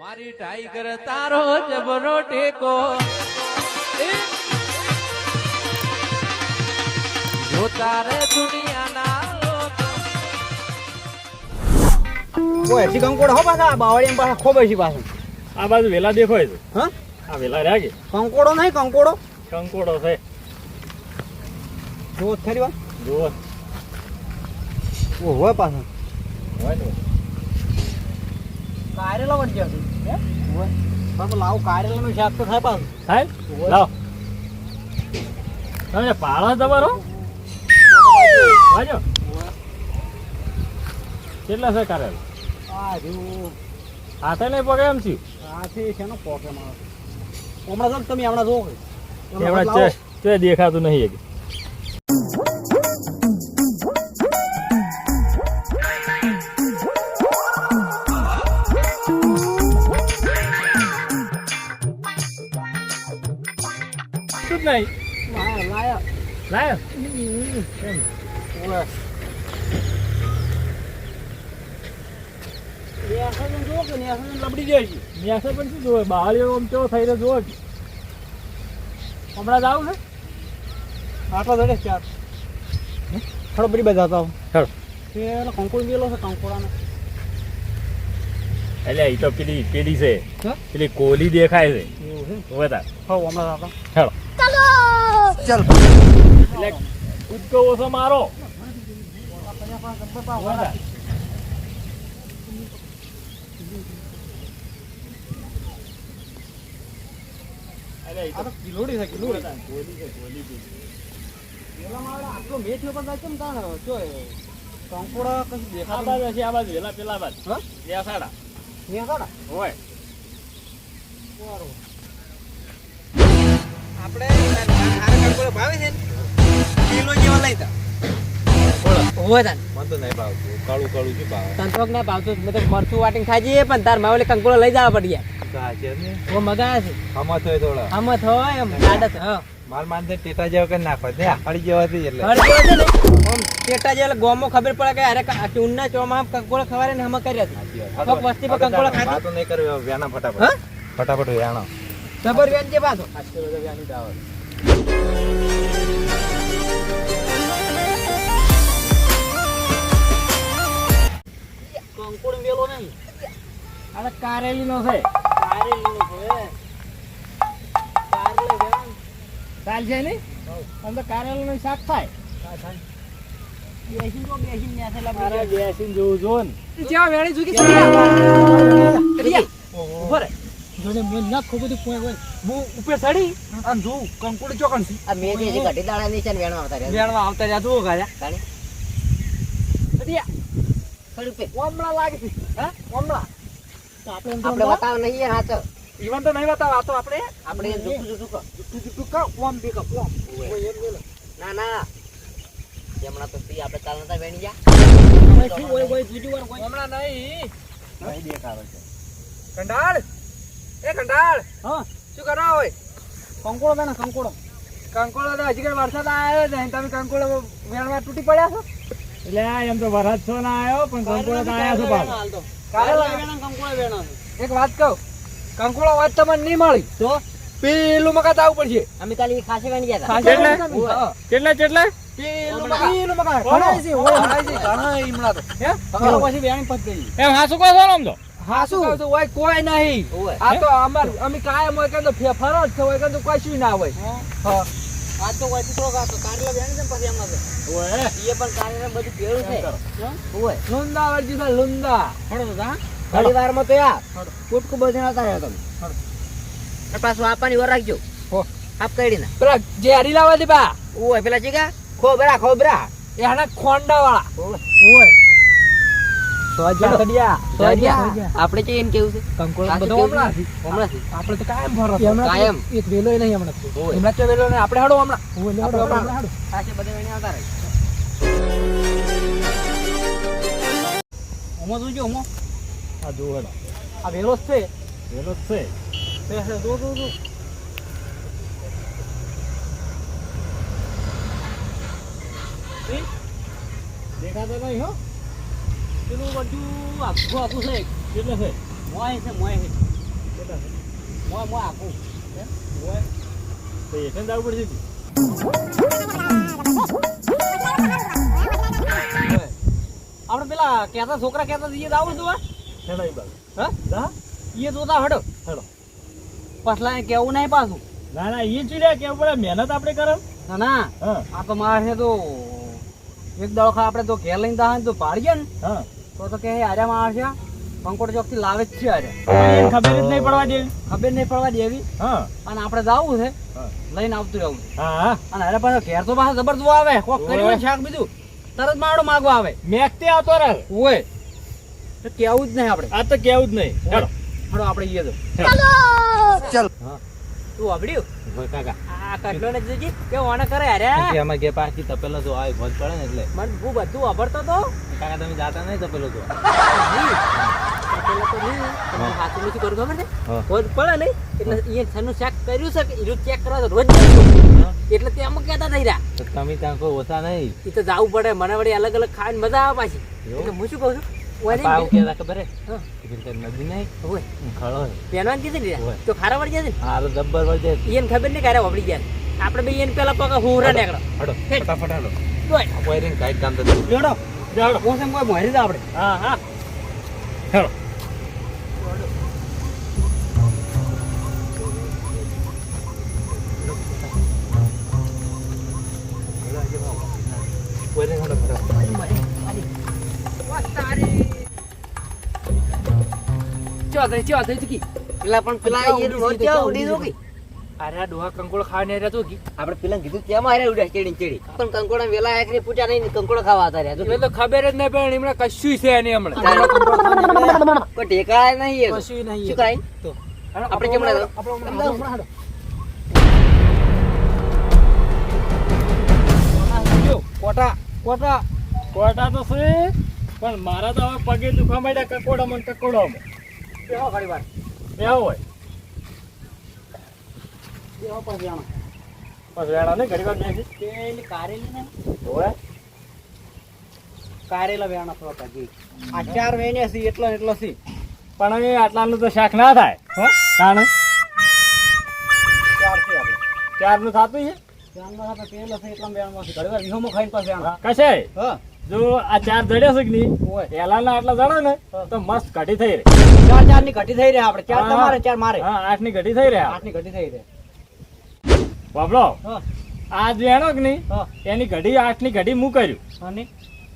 મારી ટાઈગર તારો જબરો ટેકો. જો તારે દુનિયાના લોકો કોઈ હજી કંકોડો હો પાછા બાવળી પાછા ખોબે છે પાછું. આ બાજુ વેલા દેખાય છે. હા? આ વેલા રહ્યા કે? કંકોડો નહીં કંકોડો. કંકોડો છે. જો ખરી વાત. જુઓ ઓ હોય પાછું. હોય ને. કારેલા વળી જશે હે હોય પણ લાવ કારેલાનું શાક તો થાય પાછું થાય લાવ તમે પાળો તમારો વાજો કેટલા છે કારેલ આ જો હાથે નહીં પગે એમ છું આથી છે ને પોકે મારો હમણાં તમે હમણાં કે હમણાં દેખાતું નહીં જ નહીં. લાયા. લાયા લબડી જાય છે ન્યાસે પણ શું જોવે? બાળીઓ આમ ચો થઈ રહ્યો જોવો હમણાં જ આવું ને? આટલા દડે ચાર. થોડો બધી બધા હતા ખરો. પેલો કંકોડ મેલો છે કંકોળાનો. એટલે એ તો પેલી પેલી છે? પેલી કોલી દેખાય છે. એવું છે? બધા હો હમણાં હતા હેલો ચાલ. કૂદકો ઓછો મારો કિલોડી છે કિલોડી આટલો મેચ નો પણ કેમ તાણ જો કંકોડા કશું દેખાતા બાજુ છે આ બાજુ પેલા પેલા બાજુ. હા? નેસાડા હોય. આપણે ભાવે છે કિલો જેવા લઈ તા હોય તાન મને તો નહીં ભાવતું. કાળું કાળું શું ભાવે? સંતોક ના ભાવતું. મેં તો મરચું વાટીને ખાઈ પણ તાર માવલે કંકોડો લઈ જવા પડી ઓ મગા છે થોય થોડા. આમાં થોય એમ. લાડત હા. માર માનતે ટેટા જેવા કરી નાખો જેવાથી એટલે. ને? ટેટા જેલા ગોમો ખબર પડે કે અરે ચૂન ના ચોમા કંકોળો ખવારે ને હમ કર્યા છે. વસ્તી પર કંકોળો નહીં કર્યો વ્યાના ફટાફટ. હા? ફટાફટ વ્યાણો જબર વેન જે વ્યાની દાવત મેલો નહીં. કારેલી નો છે. કારેલી નો છે. કારેલી વેણ ચાલ છે ને? આમ તો કારેલા નું શાક થાય. બેસી તો ને અરે લાગી બેસીને જોવું જો ને. જ્યાં વેણી ચૂકી ઊભો જોડે મેં ના ખૂબ બધું પોય હોય. હું ઉપર ચડી અને જોઉં કંકોડ ચોકન છે આ મેં જે ઘટી દાડા ની છે ને વેણવા આવતા રહ્યા વેણવા આવતા રહ્યા જોવો ગાયા અડિયા ખડી પે. ઓમળા લાગે છે હા? ઓમળા. તો આપણે આપણે બતાવ નહીં હાચો ઈવન તો નહીં બતાવ આ તો આપણે આપણે જુઠું જુઠું કહો. જુઠ્ઠું જુઠ્ઠું ઓમ બે કહો ઓમ. ઓય. એમ ના ના. જમણા તો પી આપણે ચાલ નતા વેણી જા ઓય ઓય બીજી વાર ઓમળા નહીં નહીં. દેખાડો છે કંડાળ. એ કંડાળ હા. શું કરો હોય કંકોડો બેના કંકોડો કંકોડો તો હજી વરસાદ આવ્યો જ તમે કંકોડો વેણમાં તૂટી પડ્યા છો? એટલે એમ તો વરસાદ છો ના આવ્યો પણ કંકોડો તો આયા છો પાછો. કંકોડો વેણા એક વાત કહું. કંકોડો વાત તમને નહીં મળી. તો? પેલું મકાન જવું પડશે. અમે કાલે ખાસી વેણી ગયા કેટલે? કેટલા કેટલા? પેલું મકા. મકા પેલું મકા. ઘણા છે, ઘણા છે, તો. હે? પછી વેણી પત ગઈ. એમ હાસુ કહો છો આમ તો? હા શું કહું છું? ઓય કોઈ નહીં. આ તો અમાર અમે કાયમ હોય કે તો ફેફર જ હોય કે તો કશું ના હોય. હા? આ તો છે પછી ઓય. પણ બધું છે. ઓય. લુંદા લુંદા. હળો તો જા. યાર. તમે. પાછું આપવાની વર રાખજો. હો. આપ કઈ ના પેલા ઝેરી લાવવા દે બા. ઓય પેલા ચીકા ખોબરા ખોબરા. એના ખોંડા વાળા ઓય. આપણે છે એમ કેવું છે? કંકોડો બધો કેવું હમણાં આપણે તો કાયમ ભરો કાયમ. એક વેલોય નહીં હમણાં હમણાં તો વેલો ને આપણે હડો હમણાં. ઓય, લેવડો, આપણે આપણે હાડો. ખાસી બધે વેણી આવતા રહે. ઓમાં જોજો, ઓમાં. આ જુઓ હેડો. આ વેલો છે. પેલો છે. બે છે, જો, જો, જો. દેખાતો નહીં હો. પેલું બધું આખું આખું છે કેટલે છે મોય છે મોય છે મોં મોં આખું તો એઠે જ આવવું પડશે આપણે પેલા કહેતા છોકરા કહેતા એ આવું જોવા હેડો એ હા એ જોતા હડો હડો પછલા કેવું નહીં પાછું ના ના એ ચીડ્યા કેવું પડે મહેનત આપણે કરો ના ના આ તો મારે તો એક દડો આપણે તો ઘેર લઈને દાહ તો પાડીએ ને. હા. તો તો કે આર્યા માં આવશે કંકોડ ચોકથી લાવે જ છે આરે ખબર જ નહીં પડવા દેવી. ખબર નહીં પડવા દેવી. હા. અને આપણે જવું છે લઈને આવતું રહેવું હા હા. અને અરે પણ ઘેર તો પાછો જબરદસ્ત આવે. કોક કર્યું શાક બીજું તરત માડો માગવા આવે. મેકતે આવતો રહે. ઓય. તો કેવું જ નહીં આપણે. આ તો કેવું જ નહીં. ચાલો. આપણે ઈએ તો ચાલ. તું આવડ્યું કાકા. આ કટલો ને જોજી કે ઓને કરે અરે? અમારે ઘેર પાછી તપેલો જો આ ભોજ પડે ને એટલે. મને હું બધું અભરતો તો? કાકા તમે જાતા નહીં તપેલો જો પેલા તો નહીં તમને હાથું નથી કરું ખબર છે? હા. પડે નહીં એટલે એ છનું શાક કર્યું છે કે ચેક કરવા રોજ એટલે તે અમુક કહેતા થઈ રહ્યા. તમે ત્યાં કોઈ ઓછા નહીં. એ તો જાવું પડે મને વળી અલગ અલગ ખાવાની મજા આવે પાછી. એટલે હું શું કહું છું? પાવ કેતા ખબર હે. કે નદી નહીં હોય ખળો પહેરવાનું કીધું ને. તો ખારા વળી જશે હારો જબ્બર વળજે ને એને ખબર નહીં ક્યારે વાપરી ગયા આપણે બે એને પેલા પગ હુરા નીકળો. હડો ફટાફટ હડો. તોય પોઈરિંગ કાઈ કામ તો લેડો જાડો હું સેમ કોઈ મોરી દા આપણે. હા હા. હેડો. પોઈરિંગ હડો ફટાફટ. ચો થઈ ચો ચૂકી પેલા પણ પેલા એ રોજ છે, ક્યાં ક્યાં ઉડી ઉડી દો અરે ડોહા કંકોળ ખાવાને રહ્યા કી. આપણે પેલા કીધું કેમ હારે ઉડ્યા ચેડી ચેડી. પણ કંકોડા વેલા એકરી પૂછ્યા નહીં કંકોડા ખાવા હતા રહ્યા. એટલે ખબર જ નહીં પણ એમણે કશું છે નહીં હમણાં. કોઈ ટેકા નહીં કશું નહીં શું કાંઈ? તો. આપણે કેમ આપણે કોટા કોટા. કોટા તો છે પણ મારા તો હવે પગે દુખવા માંડ્યા કકોડામાં કકોડામાં. બેહો ઘડી વાર. એવું હોય. બેહો પછી આમાં. બસ વાર પેલી કારેલી ને? હોય કારેલા વેણા થોડા ભાજી આ ચાર વેણે સી એટલો એટલો સી પણ હવે આટલાનું તો શાક ના થાય. હા? તાણે? ચાર છે ચારનું થતું છે? કશે? જો આ ચાર જડ્યા છે કે નહીં? પેલા ના આટલા જડો ને તો મસ્ત ઘટી થઈ રહી. ચાર ચારની ઘટી થઈ રહી આપડે ચાર. તમારે ચાર મારે. હા આઠની ઘટી થઈ રહ્યા આઠની ઘટી થઈ રહી. બાબલો આ વેણો કે નહીં એની ઘડી આઠની ઘડી હું કર્યું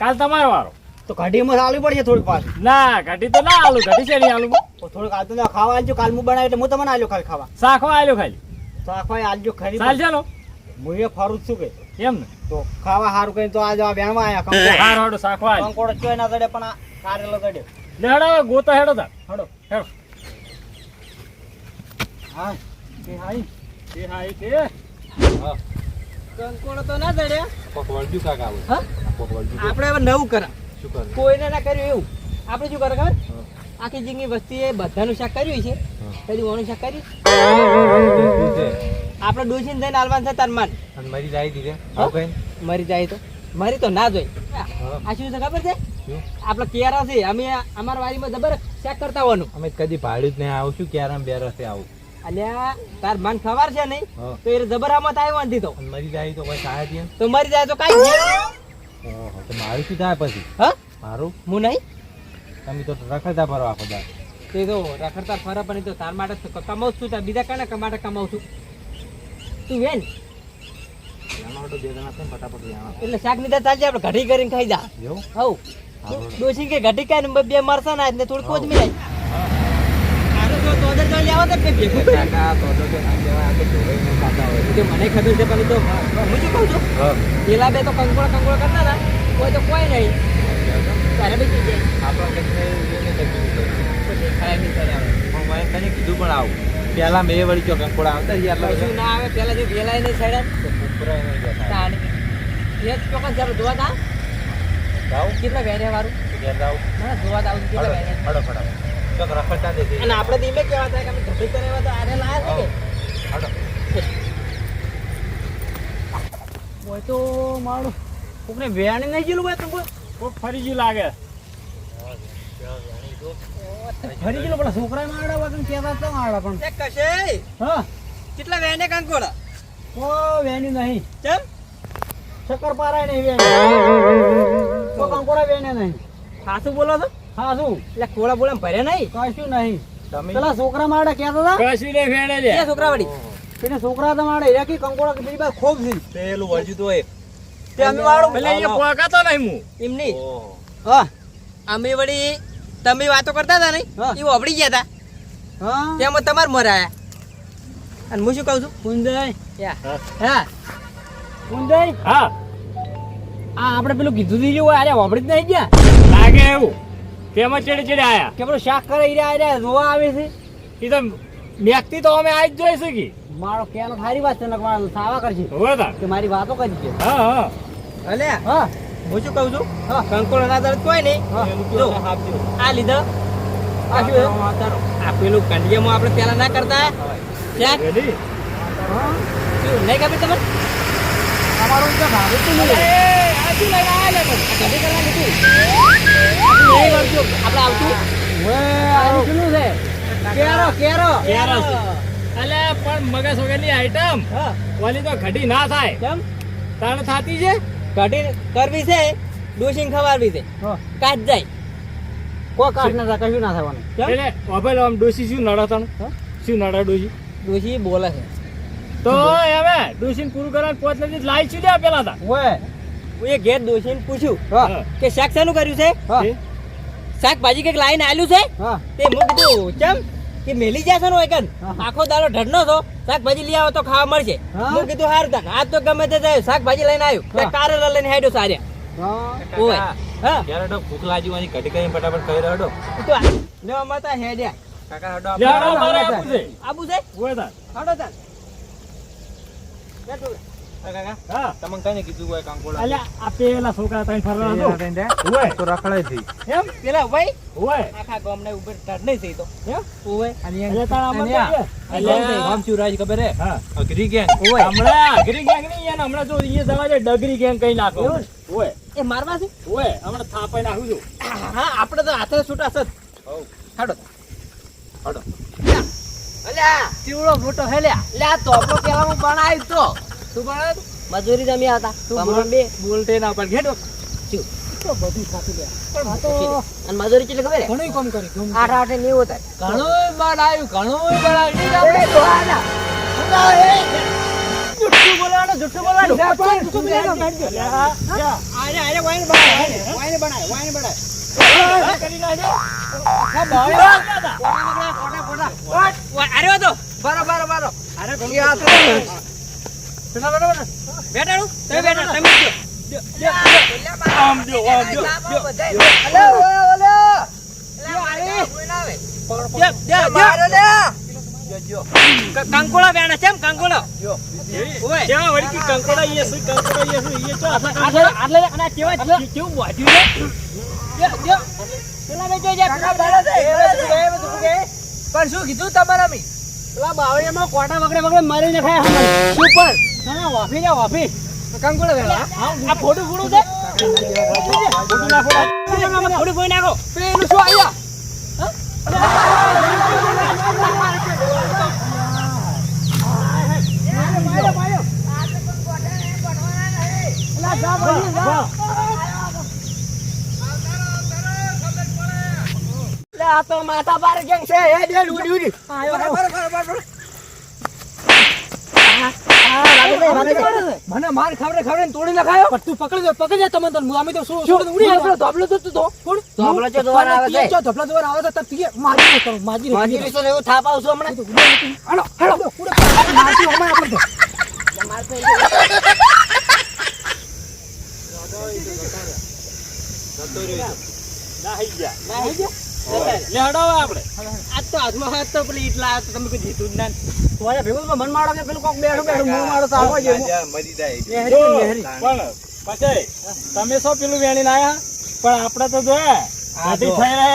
કાલ તમારો વારો. તો ઘડી માં આલુ પડશે થોડીક પાસે ના ઘડી તો ના આલુ ઘડી છે નહીં આલુ થોડુંક આલુ ખાવા આલજો. કાલ હું બનાવી એટલે હું તમને આલ્યો ખાલી ખાવા. શાખવા આલ્યો ખાલી. શાખવા આલજો ખરી. ચાલ ચાલો હું એ ફરું જ છું કે એમ ને? તો ખાવા સારું કઈ તો આજ આ વેણમાં આયા કંકોડો. હાર હડો સાખવા કંકોડો ચોય ના ચડે પણ આ કારેલો લે હેડો ગોતા હેડો તાર. હડો. હેડો. હા કે હાઈ? કે હાઈ કે? કંકોડો તો ના ચડે કોક વળજુ કાકા હા? કોક આપણે હવે નવું કરા. શું કર? કોઈને ના કર્યું એવું. આપણે શું કરે ખબર? આખી જિંદગી વસ્તી એ બધાનું શાક કર્યું છે. કદી ઓનું શાક કર્યું? આપણે ડોસીને જઈને આલવાન છે તાર માન. મરી જાય દીધે. હા? મરી જાય તો મરી તો ના જોઈ. આ શું છે ખબર છે? આપણે કેરા છે. અમે અમારા વાડીમાં જબર ચેક કરતા હોવાનું. અમે કદી ભાડ્યું જ નહીં આવું. શું ક્યારે બે છે આવું? અલ્યા તાર મન ખબર છે નહીં. તો એ જબરામાં થાય વાંધી તો. મરી જાય તો કોઈ થાય છે તો મરી જાય તો કાંઈ ઓહો તો મારું શું થાય પછી? હા? મારું? હું નહીં. તમે તો રખડતા ફરવા આખો દાડો. તે તો રખડતા ફરવા પણ તો તાર માટે તો કમાઉં છું. બીજા કાને કમાટે કમાઉં છું? તું વેન. ને. એટલે શાક નીધા ચાલશે આપણે ઘડી કરીને ખાઈ જા. હવ ડોસી કે ઘટી કાઈ બે- બે મરસા ના ને થોડી કોથમીર આઈ. આનો તો તો લેવો તો કે ભેગું. કરી. કાકા તો તો કે ના કહેવાય, આ તો ધોળાઈ નહીં ખાતા હોય. એ તો મને ખબર છે પણ તો હું. શું કહું છું. પેલા બે તો કંકોળ કંકોળ કરતા હતા કોઈ તો કોઈ નહીં. તારે બી કીધે. આપણો ને કીધું પણ આવું. પેલા મેં વળી ચોક અંકોડા આવતા કશું ના આવે પેલા જે વેલાય નહીં. તાણે. એ જ ચોક્કસ જરા જોવા તા જાઉં? કેટલા વેરે વાળું ઘેર જાઉં? ના જોવા તા આવું કેટલા વેરે ફડો ફડો. ચોક રખડતા દે અને આપણે ધીમે કેવા થાય કે અમે ઘટી કરે તો આને લાયા છે. કે હોય તો મારું કોકને વેણી નહીં ગયેલું હોય તો કોઈ કોક ફરી ગયું લાગે ફરી ગયેલો પેલા છોકરા મારડા વગર કેતા તો મારડા પણ? એ કશે હા. કેટલા વેને કંકોડા ઓ વેની નહીં. ચમ? શક્કરપારા નહીં વેન્યુ તો કંકોડા વેને નહીં. સાસુ બોલો તો સાસુ એટલે કોળા બોલા ભરે નહીં? કશું નહીં. પેલા છોકરા મારડા કેતા હતા? કશું નહીં ફેણે લે. એ છોકરા વળી એને છોકરા હતા મારડા એ કે કંકોડા બીજી બાર ખૂબ છે પેલું વળજ્યું તો એ. તે અમે વાળું એટલે અહીંયા પોકાતો નહીં હું. એમ નહીં. હા. અમે વળી તમે વાતો કરતા હતા નહીં? હા. એ વાપરી ગયા હતા. હા. તેમાં તમાર મરાયા. અને હું શું કહું છું? કુંજય યા. હા. કુંજય હા. આ આપણે પેલું કીધું દીધું હોય અરે વાપરી જ નહીં ગયા. લાગે એવું. તેમાં ચડે ચડે આયા. કે પેલું શાક કરે રહ્યા ઈરા જોવા આવે છે. એ તો વ્યક્તિ તો અમે આજ જોઈ શકી. મારો કેનો સારી વાત છે ને મારો સાવા કરશે. હવે કે મારી વાતો કરી છે. હા હા. અલે હા. હું શું કહું છું? હા. કંકોડો ના દર્દ કોઈ નહીં. જો આ લીધા. આ શું આ પેલું કંડિયામાં આપણે પેલા ના કરતા. ક્યાં? શું નહીં ખબર તમને? અમારું તો ભાવે તો નહીં. કઢી કરવા લીધું. નહીં કરજો આપણે આવતું? કેટલું છે? કેરો કેરો. કેરો. અલે પણ મગજ વગરની આઈટમ ઓલી તો ઘડી ના થાય. કેમ? તાણ થાતી છે? કઢી કરવી છે ડોસીને ખવારવી છે. કાચ જાય. કોઈ કાચ ના થાય કશું ના થવાનું. એટલે ઓભેલ આમ ડોસી શું નડાતા શું નડા ડોસી ડોસી બોલે છે. તો હવે ડોસીને પૂરું કરવાનું પોત નથી લાઈ છું લ્યા પેલા તા? હું એ ઘેર ડોસીને પૂછ્યું કે શાક શાનું કર્યું છે? શાકભાજી કંઈક લાઈને આલ્યું છે? તે હું દઉં ચમ? કે મેલી જશે નો એકન આખો દાડો ઢડનો છો. શાકભાજી લઈ આવો તો ખાવા મળશે. હું. કીધું હારું તક આજ તો ગમે તે જાય શાકભાજી લઈને આવ્યું. કારેલા લઈને હાડ્યો સારે હા. ઓય. હા. ક્યારે તો ભૂખ લાગી વાની કટી કરીને ફટાફટ કહી રહ્યો. તો આ- માતા હેડ્યા. કાકા હડો મારે આપવું છે. આબુ છે? ઓય તા. હડો તાન. બેઠો. કાકા તમને કઈ કીધું હોય કાંકોડા? અલ્યા આ પેલા છોકરા તઈને ફરવા હતો ઓય તો રખડાઈ થઈ એમ? પેલા ભાઈ ઓય આખા ગામને ઉપર ઢડ નહીં થઈ તો. એમ? ઓય અલ્યા તારા આમાં અલ્યા. તો છે. અલ્યા. ગામ ચુરાજ ખબર હે? અઘરી ગેંગ ઓય હમણાં. અઘરી ગેંગ નહીં યાર હમણાં જો ઈ જવા દે ડગરી ગેંગ કઈ નાખો. એ મારવા છે? ઓય હમણાં થાપાઈ નાખું છું. હા આપણે તો હાથે છૂટા છે. હાડો. અલ્યા. ચીવડો મોટો હેલ્યા લ્યા. તો આપણો પેલા હું બનાવ્યું તો? મજૂરી જમ્યા હતા હમણાં બે. બોલતે ના પણ ઘેડો તો બધું ખાતું લે. અને મજૂરી કેટલી ખબર ઘણું કામ કરી આઠ આઠ નેવું હતા ઘણું બનાવ્યું ઘણું બનાવ્યું આવ્યું. જુઠ્ઠું બોલવાનું જુઠ્ઠું બોલવાનું. અરે તો બારો બારો બારો તમે બેટા તમે જો આમ જો આમ જો કંકોળા બેણા છે કંકોળો ઓય. વળી કે કંકોડા ઈએ છે કંકોડા ઈએ છે ઈએ તો આટલે આટલે અને કેવા કેવું બાજ્યું છે? પેલા બે જોઈ જા પેલા પણ શું કીધું તમારા મી પેલા બાવળીયામાં કોટા વગડે વગડે મારી ને ખાય શું પર ના ના વાફી જા વાફી કંકોડે વેલા આ ફોટો ફોડું દે ફોટો ના ફોટો ફોટો નાખો પેલું શું આયા તો માથા પાર કેમ છે હે ડેડ ઉડી ઉડી મને માર ખવડે ખવડે તોડી નખાયો પણ તું પકડી દે પકડી જાય તમે તો અમે તો શું શું ઉડી આવ્યો ધબલો તો તો કોણ ધોબલો ચો ધોવાના આવે છે. જો ધબલો દોર આવે તો તું મારી ન કરો માજી ન માજી રીસો એવું થાપ આવશું હમણાં હાલો હાલો મારતી હમણાં આપણે તો નાહી ગયા લે હડાવો આપણે. આજ તો હાથમાં હાથ તો પેલી ઈટલા આ તો તમે કોઈ જીતું જ ના. તમારે ભેગું તો મન મારો કે પેલું કોક બેઠું બેઠું મોં મારો તો આવવા જેવું મરી જાય. જો, પણ પછી તમે શું પેલું વેણીને આયા પણ આપણે તો જો હાથી થઈ રહે.